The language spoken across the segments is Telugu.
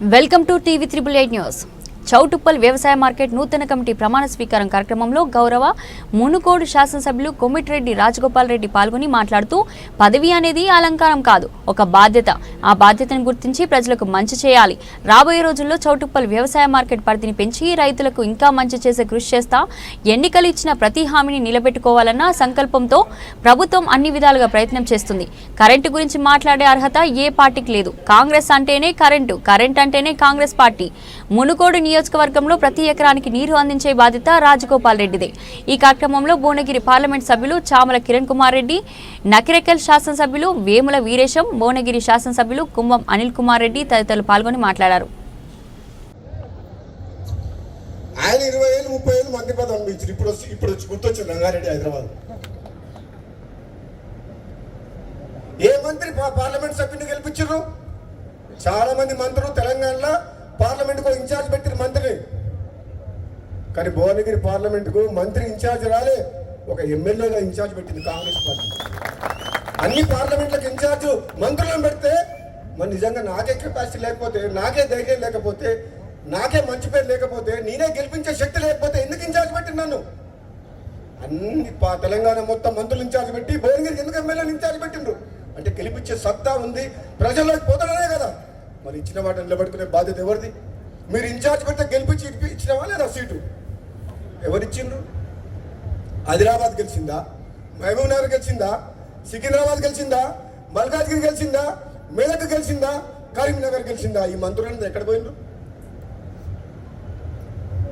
Welcome to TV triple eight news. Choutuppal వ్యవసాయ మార్కెట్ నూతన కమిటీ ప్రమాణ స్వీకారం కార్యక్రమంలో గౌరవ మునుకోడు శాసనసభ్యులు కొమిటిరెడ్డి రాజగోపాల్ రెడ్డి పాల్గొని మాట్లాడుతూ పదవి అనేది అలంకారం కాదు ఒక బాధ్యత. ఆ బాధ్యతను గుర్తించి ప్రజలకు మంచి చేయాలి. రాబోయే రోజుల్లో చౌటుప్పల్ వ్యవసాయ మార్కెట్ పరిధిని పెంచి రైతులకు ఇంకా మంచి చేసే కృషి చేస్తా. ఎన్నికలు ఇచ్చిన ప్రతి హామీని నిలబెట్టుకోవాలన్న సంకల్పంతో ప్రభుత్వం అన్ని విధాలుగా ప్రయత్నం చేస్తుంది. కరెంటు గురించి మాట్లాడే అర్హత ఏ పార్టీకి లేదు. కాంగ్రెస్ అంటేనే కరెంటు కరెంట్ అంటేనే కాంగ్రెస్ పార్టీ. మునుకోడు నియోజకవర్గంలో ప్రతి ఎకరానికి నీరు అందించే బాధ్యత రాజగోపాల్ రెడ్డిదే. ఈ కార్యక్రమంలో భువనగిరి పార్లమెంట్ సభ్యులు చామల కిరణ్ కుమార్ రెడ్డి నకిరెకల్ శాసనసభ్యులు వేముల వీరేశం భువనగిరి శాసనసభ్యులు కుంభం అనిల్ కుమార్ రెడ్డి తదితరులు పాల్గొని మాట్లాడారు. ఆయన ఇరవై ఏళ్ళు ముప్పై ఏళ్ళు మంత్రి పదవి అనిపించారు ఇప్పుడు ఇప్పుడు వచ్చి గుర్తొచ్చింది రంగారెడ్డి హైదరాబాద్. ఏ మంత్రి పార్లమెంట్ సభ్యుని గెలిపించారు? చాలా మంది మంత్రులు తెలంగాణలో పార్లమెంట్కు ఇన్ఛార్జ్ పెట్టిన మంత్రిని. కానీ భువనగిరి పార్లమెంట్కు మంత్రి ఇన్ఛార్జ్ రాలే ఒక ఎమ్మెల్యేగా ఇన్ఛార్జ్ పెట్టింది కాంగ్రెస్ పార్టీ. అన్ని పార్లమెంట్లకు ఇన్ఛార్జ్ మంత్రులను పెడితే మరి నిజంగా నాకే కెపాసిటీ లేకపోతే నాకే ధైర్యం లేకపోతే నాకే మంచి పేరు లేకపోతే నేనే గెలిపించే శక్తి లేకపోతే ఎందుకు ఇన్ఛార్జ్ పెట్టి నన్ను? అన్ని పా తెలంగాణ మొత్తం మంత్రులు ఇన్ఛార్జ్ పెట్టి భువనగిరికి ఎందుకు ఎమ్మెల్యేలు ఇన్ఛార్జ్ పెట్టిండ్రు? అంటే గెలిపించే సత్తా ఉంది ప్రజల్లోకి పోతాడనే కదా. మరి ఇచ్చిన వాటిని నిలబెట్టుకునే బాధ్యత ఎవరిది? మీరు ఇన్ఛార్జ్ పెడితే గెలిపించి ఇచ్చినవా లేదా సీటు? ఎవరిచ్చిండ్రు? ఆదిలాబాద్ గెలిచిందా? మహబూబ్ నగర్ గెలిచిందా? సికింద్రాబాద్ గెలిచిందా? మల్కాజ్గిరి గెలిచిందా? మేదక్ గెలిచిందా? కరీంనగర్ గెలిచిందా? ఈ మంత్రులను ఎక్కడ పోయిండ్రు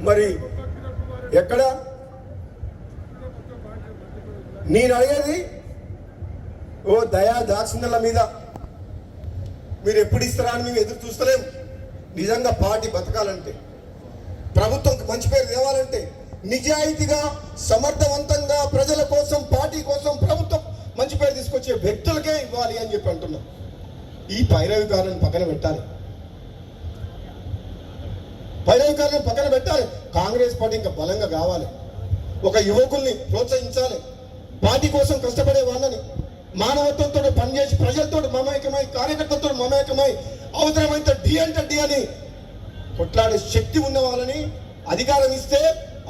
మరి ఎక్కడ? నేను అడిగేది ఓ దయా దాసిందల మీద. మీరు ఎప్పుడు ఇస్తారా అని మేము ఎదురు చూస్తలేం. నిజంగా పార్టీ బతకాలంటే ప్రభుత్వంకి మంచి పేరు తేవాలంటే నిజాయితీగా సమర్థవంతంగా ప్రజల కోసం పార్టీ కోసం ప్రభుత్వం మంచి పేరు తీసుకొచ్చే వ్యక్తులకే ఇవ్వాలి అని చెప్పి అంటున్నాం. ఈ పైరవికారులను పక్కన పెట్టాలి. పైరవికారులను పక్కన పెట్టాలి. కాంగ్రెస్ పార్టీ ఇంకా బలంగా కావాలి. ఒక యువకుల్ని ప్రోత్సహించాలి. పార్టీ కోసం కష్టపడే వాళ్ళని మానవత్వంతో పనిచేసి ప్రజలతో మమేకమై కార్యకర్తలతో మమేకమై అవసరమైతే డి అంటే డి అని కొట్లాడే శక్తి ఉన్న వాళ్ళని అధికారం ఇస్తే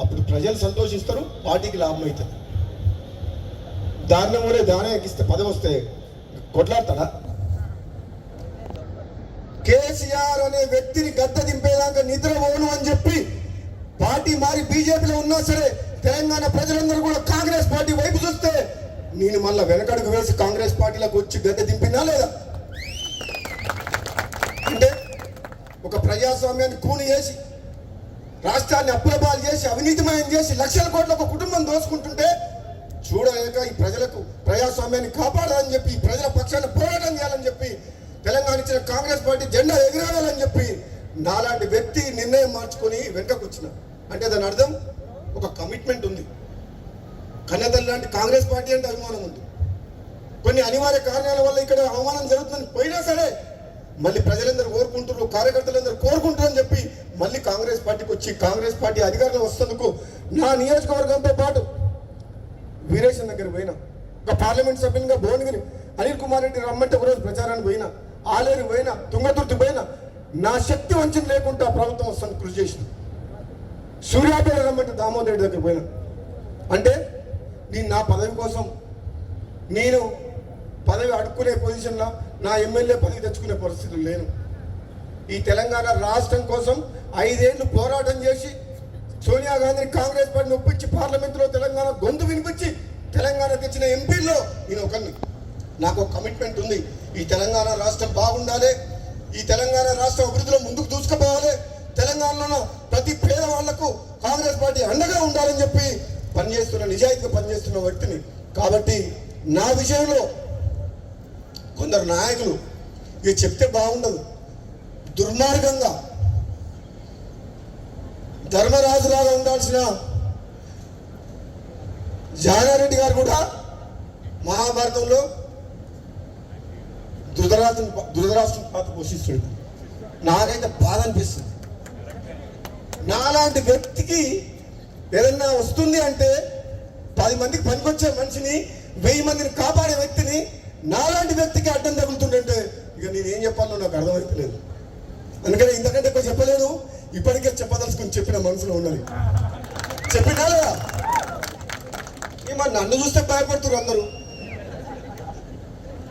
అప్పుడు ప్రజలు సంతోషిస్తారు పార్టీకి లాభం అవుతుంది. దారుణం కూడా దానే ఎక్కిస్తే పదవి వస్తే కొట్లాడతాడా? కేసీఆర్ అనే వ్యక్తిని గద్ద దింపేదాకా నిద్ర అవును అని చెప్పి పార్టీ మారి బీజేపీలో ఉన్నా సరే తెలంగాణ ప్రజలందరూ కూడా కాంగ్రెస్ పార్టీ వైపు చూస్తే నేను మళ్ళీ వెనకడుగు వేసి కాంగ్రెస్ పార్టీలోకి వచ్చి గద్దె దింపినా లేదా? అంటే ఒక ప్రజాస్వామ్యాన్ని కూని చేసి రాష్ట్రాన్ని అప్పులపాలు చేసి అవినీతిమయం చేసి లక్షల కోట్ల ఒక కుటుంబం దోసుకుంటుంటే చూడలేక ఈ ప్రజలకు ప్రజాస్వామ్యాన్ని కాపాడాలని చెప్పి ప్రజల పక్షాన్ని పోరాటం చేయాలని చెప్పి తెలంగాణ ఇచ్చిన కాంగ్రెస్ పార్టీ జెండా ఎగిరాలని చెప్పి నాలాంటి వ్యక్తి నిర్ణయం మార్చుకొని వెనుకకు వచ్చిన. అంటే దాని అర్థం ఒక కమిట్మెంట్ ఉంది. కన్నతల్లి లాంటి కాంగ్రెస్ పార్టీ అంటే అభిమానం ఉంది. కొన్ని అనివార్య కారణాల వల్ల ఇక్కడ అవమానం జరుగుతుందని పోయినా సరే మళ్ళీ ప్రజలందరూ కోరుకుంటున్నారు కార్యకర్తలందరూ కోరుకుంటారని అని చెప్పి మళ్ళీ కాంగ్రెస్ పార్టీకి వచ్చి కాంగ్రెస్ పార్టీ అధికారంలో వస్తున్నందుకు నా నియోజకవర్గంతో పాటు వీరేశం దగ్గర పోయినా. ఒక పార్లమెంట్ సభ్యునిగా భువనగిరి అనిల్ కుమార్ రెడ్డి రమ్మంటే ఒకరోజు ప్రచారానికి పోయినా. ఆలేరు పోయినా తుంగతుర్తి పోయినా. నా శక్తి వంచన లేకుండా ప్రభుత్వం వస్తుంది కృషి చేసిన సూర్యాపేట రమ్మంటే దామోదర్ రెడ్డి దగ్గర పోయినా. అంటే నేను నా పదవి కోసం నేను పదవి అడుక్కునే పొజిషన్లో నా ఎమ్మెల్యే పదవి తెచ్చుకునే పరిస్థితులు లేను ఈ తెలంగాణ రాష్ట్రం కోసం ఐదేళ్ళు పోరాటం చేసి సోనియా గాంధీని కాంగ్రెస్ పార్టీని ఒప్పించి పార్లమెంట్లో తెలంగాణ గొంతు వినిపించి తెలంగాణ తెచ్చిన ఎంపీల్లో నేను ఒకరిని నాకు ఒక కమిట్మెంట్ ఉంది. ఈ తెలంగాణ రాష్ట్రం బాగుండాలి. ఈ తెలంగాణ రాష్ట్రం అభివృద్ధిలో ముందుకు దూసుకుపోవాలి. తెలంగాణలో ప్రతి పేదవాళ్ళకు కాంగ్రెస్ పార్టీ అండగా ఉండాలని చెప్పి పనిచేస్తున్న నిజాయితీగా పనిచేస్తున్న వ్యక్తిని. కాబట్టి నా విషయంలో కొందరు నాయకులు ఇక చెప్తే బాగుండదు. దుర్మార్గంగా ధర్మరాజులాగా ఉండాల్సిన జానారెడ్డి గారు కూడా మహాభారతంలో ధృతరాజు ధృతరాష్ట్రం పాత్ర పోషిస్తుంది నాకైతే బాధ అనిపిస్తుంది. నాలాంటి వ్యక్తికి ఏదన్నా వస్తుంది అంటే పది మందికి పనికొచ్చే మనిషిని వెయ్యి మందిని కాపాడే వ్యక్తిని నాలాంటి వ్యక్తికి అడ్డం తగులుతుందంటే ఇక నేనేం చెప్పాలో నాకు అర్థమవుతలేదు అందుకని ఇంతకంటే ఎక్కువ చెప్పలేదు. ఇప్పటికే చెప్పదలుచుకుని చెప్పిన మనసులో ఉన్నది. చెప్పినా లేదా? నన్ను చూస్తే భయపడుతున్నారు అందరూ.